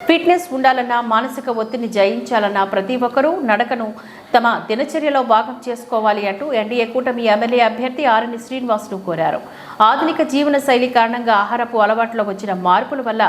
Fitness ఉండాలన్నా మానసిక ఒత్తిడిని జయించాలన్నా ప్రతి ఒక్కరూ నడకను తమ దినచర్యలో భాగం చేసుకోవాలి అంటూ ఎన్డీఏ కూటమి ఎమ్మెల్యే అభ్యర్థి ఆర్ఎన్ శ్రీనివాసులు కోరారు. ఆధునిక జీవన శైలి కారణంగా ఆహారపు అలవాట్లో వచ్చిన మార్పుల వల్ల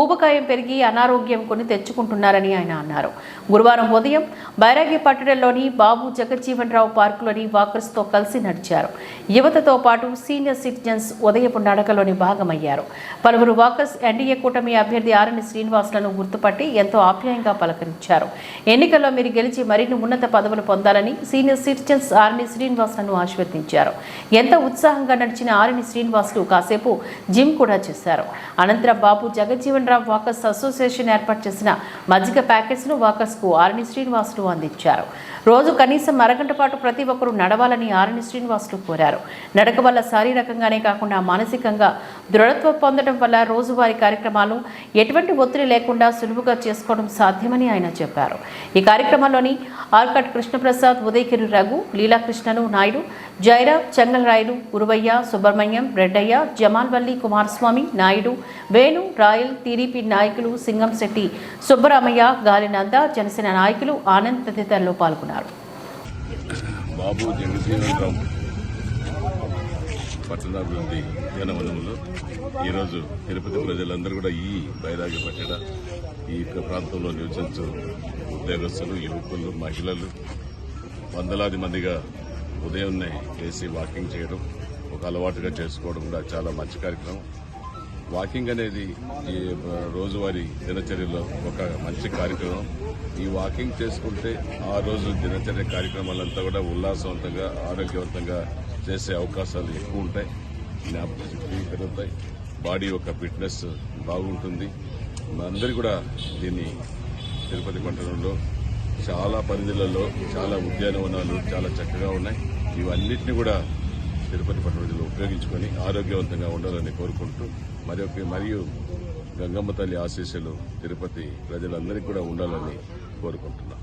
ఊబకాయం పెరిగి అనారోగ్యం కొని తెచ్చుకుంటున్నారని ఆయన అన్నారు. గురువారం ఉదయం బైరాగి పట్టణంలోని బాబు జగజ్జీవన్ రావు పార్కులోని వాకర్స్తో కలిసి నడిచారు. యువతతో పాటు సీనియర్ సిటిజన్స్ ఉదయపు నడకలోని భాగమయ్యారు. పలువురు వాకర్స్ ఎన్డీఏ కూటమి అభ్యర్థి ఆర్ఎన్ శ్రీనివాసులను గుర్తుపట్టి ఎంతో ఆప్యాయంగా పలకరించారు. ఎన్నికల్లో మీరు గెలిచి మరిన్ని ఉన్నత పదవులు పొందాలని సీనియర్ సిటిజన్స్ ఆర్ని శ్రీనివాసులను ఆశీర్వదించారు. ఎంత ఉత్సాహంగా నడిచిన ఆర్ఎన్ శ్రీనివాసులు కాసేపు జిమ్ కూడా చేశారు. అనంతరం బాబు జగజ్జీవన్ రావు వాకర్స్ అసోసియేషన్ ఏర్పాటు చేసిన మజ్జిగ ప్యాకెట్స్ను వాకర్స్కు శ్రీనివాసులు అందించారు. రోజు కనీసం అరగంట పాటు ప్రతి ఒక్కరూ నడవాలని ఆర్ఎన్ శ్రీనివాసులు కోరారు. నడక వల్ల శారీరకంగానే కాకుండా మానసికంగా దృఢత్వం పొందడం వల్ల రోజువారీ కార్యక్రమాలు ఎటువంటి ఒత్తిడి లేకుండా సులువుగా చేసుకోవడం సాధ్యమని ఆయన చెప్పారు. ఈ కార్యక్రమంలోని ఆర్కట్ కృష్ణప్రసాద్ ఉదయగిరి రఘు లీలాకృష్ణను నాయుడు జైరావ్ చెంగల్రాయుడు ఉరువయ్య సుబ్రహ్మణ్యం రెడ్డయ్య జమాల్వల్లి కుమారస్వామి నాయుడు వేణు రాయల్ టీడీపీ నాయకులు సింగంశెట్టి సుబ్బరామయ్య గాలినంద జనసేన నాయకులు ఆనంద్ తదితరులు పాల్గొన్నారు. బాబు జగజీవన్ పట్టణాభివృద్ధి జనవనంలో ఈరోజు తిరుపతి ప్రజలందరూ కూడా ఈ బైరాగి పట్టణ ఈ యొక్క ప్రాంతంలో నివసించు ఉద్యోగస్తులు యువకులు మహిళలు వందలాది మందిగా ఉదయాన్నే చేసి వాకింగ్ చేయడం ఒక అలవాటుగా చేసుకోవడం కూడా చాలా మంచి కార్యక్రమం. వాకింగ్ అనేది ఈ రోజువారీ దినచర్యలో ఒక మంచి కార్యక్రమం. ఈ వాకింగ్ చేసుకుంటే ఆ రోజు దినచర్య కార్యక్రమాలంతా కూడా ఉల్లాసవంతంగా ఆరోగ్యవంతంగా చేసే అవకాశాలు ఎక్కువ ఉంటాయి జ్ఞాపక శక్తి పెరుగుతాయి బాడీ యొక్క ఫిట్నెస్ బాగుంటుంది. అందరూ కూడా దీన్ని తిరుపతి పట్టణంలో చాలా పరిధులలో చాలా ఉద్యానవనాలు చాలా చక్కగా ఉన్నాయి. ఇవన్నిటిని కూడా తిరుపతి పట్టణంలో ఉపయోగించుకొని ఆరోగ్యవంతంగా ఉండాలని కోరుకుంటూ మరొక మరియు గంగమ్మ తల్లి ఆశీస్సులు తిరుపతి ప్రజలందరికీ కూడా ఉండాలని కోరుకుంటున్నాం.